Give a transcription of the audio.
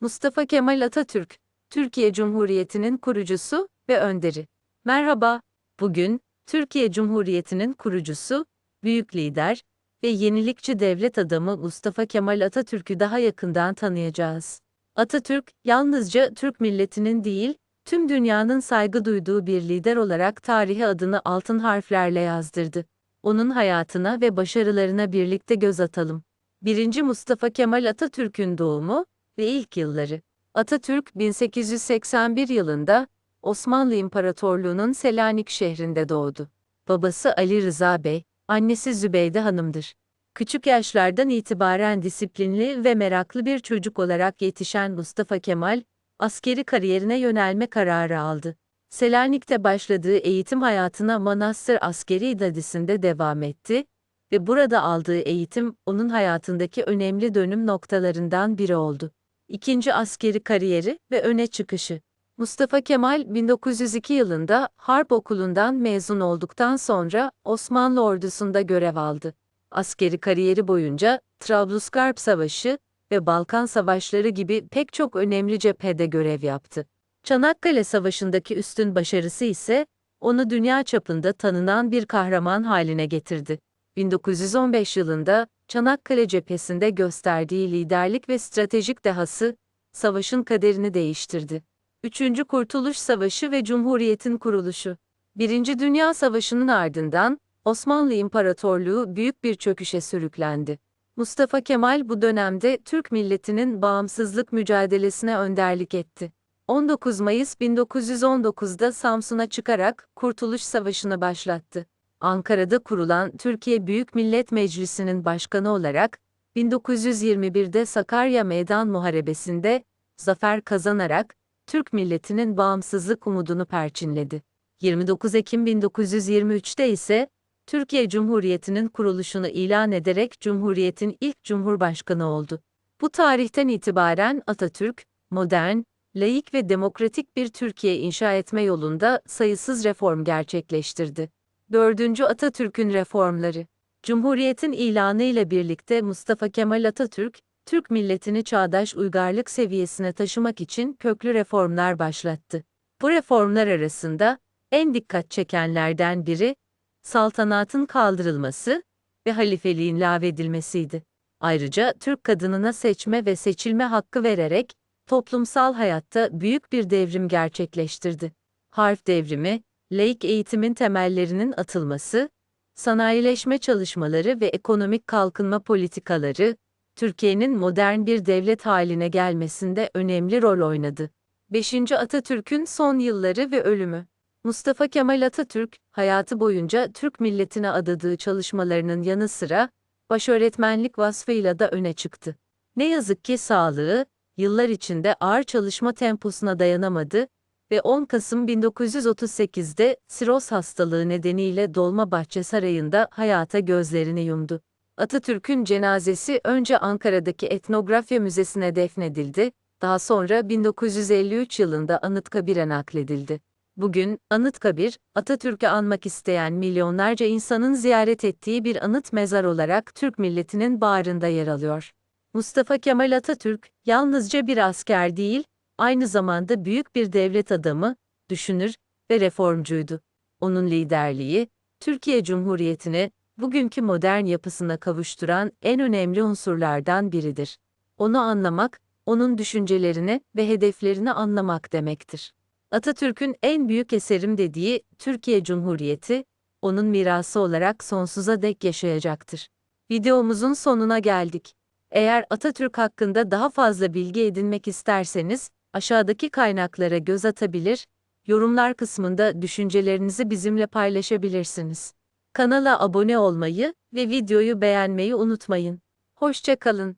Mustafa Kemal Atatürk, Türkiye Cumhuriyeti'nin kurucusu ve önderi. Merhaba, bugün Türkiye Cumhuriyeti'nin kurucusu, büyük lider ve yenilikçi devlet adamı Mustafa Kemal Atatürk'ü daha yakından tanıyacağız. Atatürk, yalnızca Türk milletinin değil, tüm dünyanın saygı duyduğu bir lider olarak tarihe adını altın harflerle yazdırdı. Onun hayatına ve başarılarına birlikte göz atalım. 1. Mustafa Kemal Atatürk'ün doğumu ve ilk yılları. Atatürk 1881 yılında Osmanlı İmparatorluğu'nun Selanik şehrinde doğdu. Babası Ali Rıza Bey, annesi Zübeyde Hanım'dır. Küçük yaşlardan itibaren disiplinli ve meraklı bir çocuk olarak yetişen Mustafa Kemal, askeri kariyerine yönelme kararı aldı. Selanik'te başladığı eğitim hayatına Manastır Askeri İdadisi'nde devam etti ve burada aldığı eğitim onun hayatındaki önemli dönüm noktalarından biri oldu. İkinci askeri kariyeri ve öne çıkışı. Mustafa Kemal 1902 yılında Harp Okulu'ndan mezun olduktan sonra Osmanlı ordusunda görev aldı. Askeri kariyeri boyunca Trablusgarp Savaşı ve Balkan Savaşları gibi pek çok önemli cephede görev yaptı. Çanakkale Savaşı'ndaki üstün başarısı ise onu dünya çapında tanınan bir kahraman haline getirdi. 1915 yılında Çanakkale cephesinde gösterdiği liderlik ve stratejik dehası savaşın kaderini değiştirdi. 3. Kurtuluş Savaşı ve Cumhuriyet'in kuruluşu. 1. Dünya Savaşı'nın ardından Osmanlı İmparatorluğu büyük bir çöküşe sürüklendi. Mustafa Kemal bu dönemde Türk milletinin bağımsızlık mücadelesine önderlik etti. 19 Mayıs 1919'da Samsun'a çıkarak Kurtuluş Savaşı'nı başlattı. Ankara'da kurulan Türkiye Büyük Millet Meclisi'nin başkanı olarak 1921'de Sakarya Meydan Muharebesi'nde zafer kazanarak Türk milletinin bağımsızlık umudunu perçinledi. 29 Ekim 1923'te ise Türkiye Cumhuriyeti'nin kuruluşunu ilan ederek Cumhuriyet'in ilk cumhurbaşkanı oldu. Bu tarihten itibaren Atatürk, modern, laik ve demokratik bir Türkiye inşa etme yolunda sayısız reform gerçekleştirdi. 4. Atatürk'ün reformları. Cumhuriyetin ilanı ile birlikte Mustafa Kemal Atatürk, Türk milletini çağdaş uygarlık seviyesine taşımak için köklü reformlar başlattı. Bu reformlar arasında en dikkat çekenlerden biri saltanatın kaldırılması ve halifeliğin lağvedilmesiydi. Ayrıca Türk kadınına seçme ve seçilme hakkı vererek toplumsal hayatta büyük bir devrim gerçekleştirdi. Harf devrimi, laik eğitimin temellerinin atılması, sanayileşme çalışmaları ve ekonomik kalkınma politikaları, Türkiye'nin modern bir devlet haline gelmesinde önemli rol oynadı. 5. Atatürk'ün son yılları ve ölümü. Mustafa Kemal Atatürk, hayatı boyunca Türk milletine adadığı çalışmalarının yanı sıra, başöğretmenlik vasfıyla da öne çıktı. Ne yazık ki sağlığı, yıllar içinde ağır çalışma temposuna dayanamadı ve 10 Kasım 1938'de siroz hastalığı nedeniyle Dolmabahçe Sarayı'nda hayata gözlerini yumdu. Atatürk'ün cenazesi önce Ankara'daki Etnografya Müzesi'ne defnedildi, daha sonra 1953 yılında Anıtkabir'e nakledildi. Bugün, Anıtkabir, Atatürk'ü anmak isteyen milyonlarca insanın ziyaret ettiği bir anıt mezar olarak Türk milletinin bağrında yer alıyor. Mustafa Kemal Atatürk, yalnızca bir asker değil, aynı zamanda büyük bir devlet adamı, düşünür ve reformcuydu. Onun liderliği, Türkiye Cumhuriyeti'ni bugünkü modern yapısına kavuşturan en önemli unsurlardan biridir. Onu anlamak, onun düşüncelerini ve hedeflerini anlamak demektir. Atatürk'ün en büyük eserim dediği Türkiye Cumhuriyeti, onun mirası olarak sonsuza dek yaşayacaktır. Videomuzun sonuna geldik. Eğer Atatürk hakkında daha fazla bilgi edinmek isterseniz, aşağıdaki kaynaklara göz atabilir, yorumlar kısmında düşüncelerinizi bizimle paylaşabilirsiniz. Kanala abone olmayı ve videoyu beğenmeyi unutmayın. Hoşça kalın.